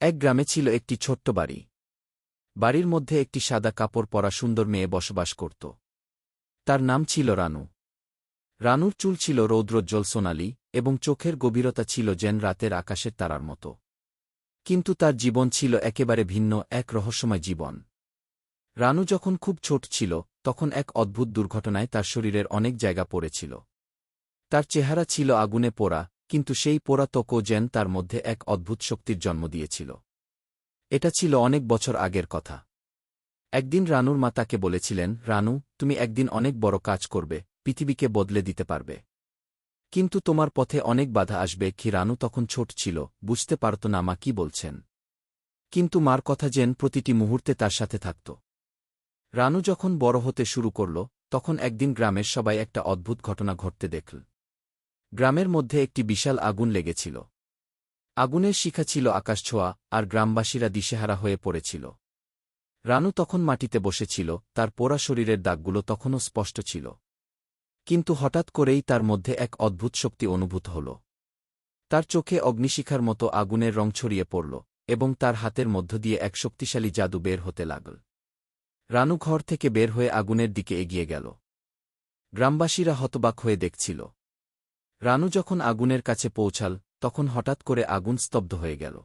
এক গ্রামে ছিল একটি ছোট্ট বাড়ি। বাড়ির মধ্যে একটি সাদা কাপড় পরা সুন্দর মেয়ে বসবাস করত। তার নাম ছিল রানু। রানুর চুল ছিল রৌদ্রোজ্জ্বল সোনালি এবং চোখের গভীরতা ছিল যেন রাতের আকাশের তারার মতো। কিন্তু তার জীবন ছিল একেবারে ভিন্ন, এক রহস্যময় জীবন। রানু যখন খুব ছোট ছিল, তখন এক অদ্ভুত দুর্ঘটনায় তার শরীরের অনেক জায়গা পড়েছিল। তার চেহারা ছিল আগুনে পোড়া কিন্তু সেই পোড়া ত্বকও যেন তার মধ্যে এক অদ্ভুত শক্তির জন্ম দিয়েছিল। এটা ছিল অনেক বছর আগের কথা। একদিন রানুর মা তাকে বলেছিলেন, রানু, তুমি একদিন অনেক বড় কাজ করবে, পৃথিবীকে বদলে দিতে পারবে। কিন্তু তোমার পথে অনেক বাধা আসবে কি রানু তখন ছোট ছিল, বুঝতে পারত না মা কি বলছেন। কিন্তু মার কথা যেন প্রতিটি মুহূর্তে তার সাথে থাকত। রানু যখন বড় হতে শুরু করল, তখন একদিন গ্রামের সবাই একটা অদ্ভুত ঘটনা ঘটতে দেখল। গ্রামের মধ্যে একটি বিশাল আগুন লেগেছিল। আগুনের শিখা ছিল আকাশছোঁয়া আর গ্রামবাসীরা দিশেহারা হয়ে পড়েছিল। রানু তখন মাটিতে বসেছিল, তার পোড়া শরীরের দাগগুলো তখনও স্পষ্ট ছিল। কিন্তু হঠাৎ করেই তার মধ্যে এক অদ্ভুত শক্তি অনুভূত হল। তার চোখে অগ্নিশিখার মতো আগুনের রং ছড়িয়ে পড়ল, এবং তার হাতের মধ্য দিয়ে এক শক্তিশালী জাদু বের হতে লাগল। রানু ঘর থেকে বের হয়ে আগুনের দিকে এগিয়ে গেল। গ্রামবাসীরা হতবাক হয়ে দেখছিল। রানু যখন আগুনের কাছে পৌঁছাল, তখন হঠাৎ করে আগুন স্তব্ধ হয়ে গেল।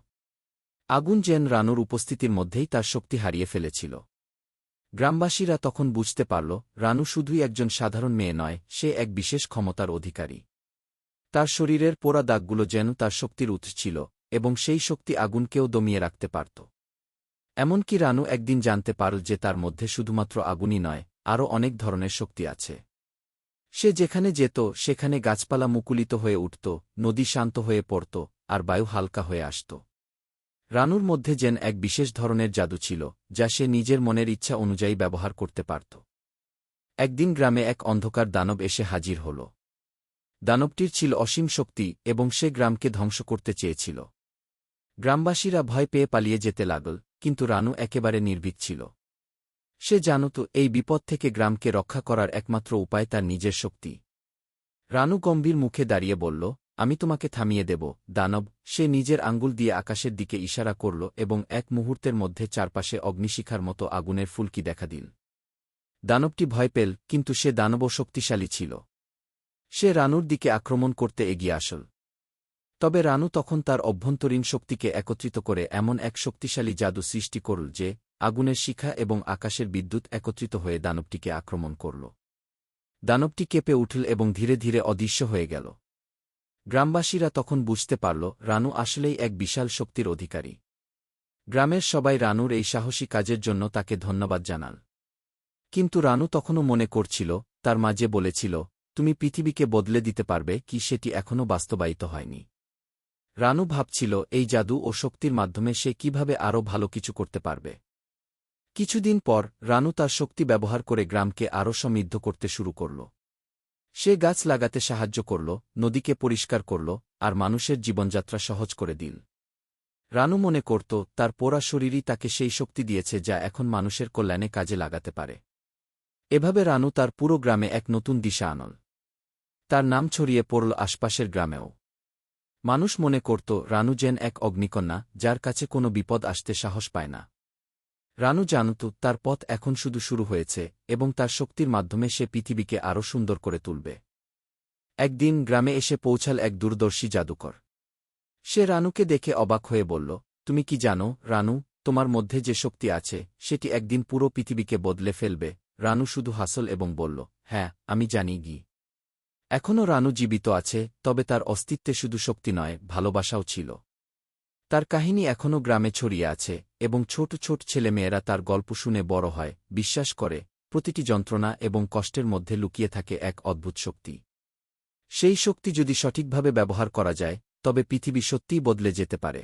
আগুন যেন রানুর উপস্থিতির মধ্যেই তার শক্তি হারিয়ে ফেলেছিল। গ্রামবাসীরা তখন বুঝতে পারল, রানু শুধুই একজন সাধারণ মেয়ে নয়, সে এক বিশেষ ক্ষমতার অধিকারী। তার শরীরের পোড়া দাগগুলো যেন তার শক্তির উৎস ছিল, এবং সেই শক্তি আগুনকেও দমিয়ে রাখতে পারত। এমনকি রানু একদিন জানতে পারল যে তার মধ্যে শুধুমাত্র আগুনই নয়, আরও অনেক ধরনের শক্তি আছে। সে যেখানে যেত, সেখানে গাছপালা মুকুলিত হয়ে উঠত, নদী শান্ত হয়ে পড়ত, আর বায়ু হালকা হয়ে আসত। রানুর মধ্যে যেন এক বিশেষ ধরনের জাদু ছিল, যা সে নিজের মনের ইচ্ছা অনুযায়ী ব্যবহার করতে পারত। একদিন গ্রামে এক অন্ধকার দানব এসে হাজির হল। দানবটির ছিল অসীম শক্তি এবং সে গ্রামকে ধ্বংস করতে চেয়েছিল। গ্রামবাসীরা ভয় পেয়ে পালিয়ে যেতে লাগল, কিন্তু রানু একেবারে নির্ভীক ছিল। সে জানত এই বিপদ থেকে গ্রামকে রক্ষা করার একমাত্র উপায় তার নিজের শক্তি। রানু গম্ভীর মুখে দাঁড়িয়ে বলল, আমি তোমাকে থামিয়ে দেব, দানব। সে নিজের আঙ্গুল দিয়ে আকাশের দিকে ইশারা করল এবং এক মুহূর্তের মধ্যে চারপাশে অগ্নিশিখার মতো আগুনের ফুলকি দেখা দিল। দানবটি ভয় পেল, কিন্তু সে দানবও শক্তিশালী ছিল। সে রানুর দিকে আক্রমণ করতে এগিয়ে আসল। তবে রানু তখন তার অভ্যন্তরীণ শক্তিকে একত্রিত করে এমন এক শক্তিশালী জাদু সৃষ্টি করল যে আগুনের শিখা এবং আকাশের বিদ্যুৎ একত্রিত হয়ে দানবটিকে আক্রমণ করল। দানবটি কেঁপে উঠল এবং ধীরে ধীরে অদৃশ্য হয়ে গেল। গ্রামবাসীরা তখন বুঝতে পারল, রানু আসলেই এক বিশাল শক্তির অধিকারী। গ্রামের সবাই রানুর এই সাহসী কাজের জন্য তাকে ধন্যবাদ জানাল। কিন্তু রানু তখনও মনে করছিল, তার মাঝে বলেছিল, তুমি পৃথিবীকে বদলে দিতে পারবে কি সেটি এখনও বাস্তবায়িত হয়নি। রানু ভাবছিল, এই জাদু ও শক্তির মাধ্যমে সে কীভাবে আরও ভালো কিছু করতে পারবে? কিছুদিন পর, রানু তার শক্তি ব্যবহার করে গ্রামকে আরও সমৃদ্ধ করতে শুরু করল। সে গাছ লাগাতে সাহায্য করল, নদীকে পরিষ্কার করল, আর মানুষের জীবনযাত্রা সহজ করে দিল। রানু মনে করত, তার পোড়া শরীরই তাকে সেই শক্তি দিয়েছে যা এখন মানুষের কল্যাণে কাজে লাগাতে পারে। এভাবে রানু তার পুরো গ্রামে এক নতুন দিশা আনল। তার নাম ছড়িয়ে পড়ল আশপাশের গ্রামেও। মানুষ মনে করত, রানু যেন এক অগ্নিকন্যা, যার কাছে কোনো বিপদ আসতে সাহস পায় না। রানু জানত তার পথ এখন শুধু শুরু হয়েছে এবং তার শক্তির মাধ্যমে সে পৃথিবীকে আরও সুন্দর করে তুলবে। একদিন গ্রামে এসে পৌঁছাল এক দূরদর্শী জাদুকর। সে রানুকে দেখে অবাক হয়ে বলল, তুমি কি জানো, রানু, তোমার মধ্যে যে শক্তি আছে, সেটি একদিন পুরো পৃথিবীকে বদলে ফেলবে? রানু শুধু হাসল এবং বলল হ্যাঁ আমি জানি গি। এখনও রানু জীবিত আছে, তবে তার অস্তিত্বে শুধু শক্তি নয়, ভালোবাসাও ছিল। তার কাহিনী এখনও গ্রামে ছড়িয়ে আছে এবং ছোট ছোট ছেলেমেয়েরা তার গল্প শুনে বড় হয়, বিশ্বাস করে, প্রতিটি যন্ত্রণা এবং কষ্টের মধ্যে লুকিয়ে থাকে এক অদ্ভুত শক্তি। সেই শক্তি যদি সঠিকভাবে ব্যবহার করা যায়, তবে পৃথিবী সত্যিই বদলে যেতে পারে।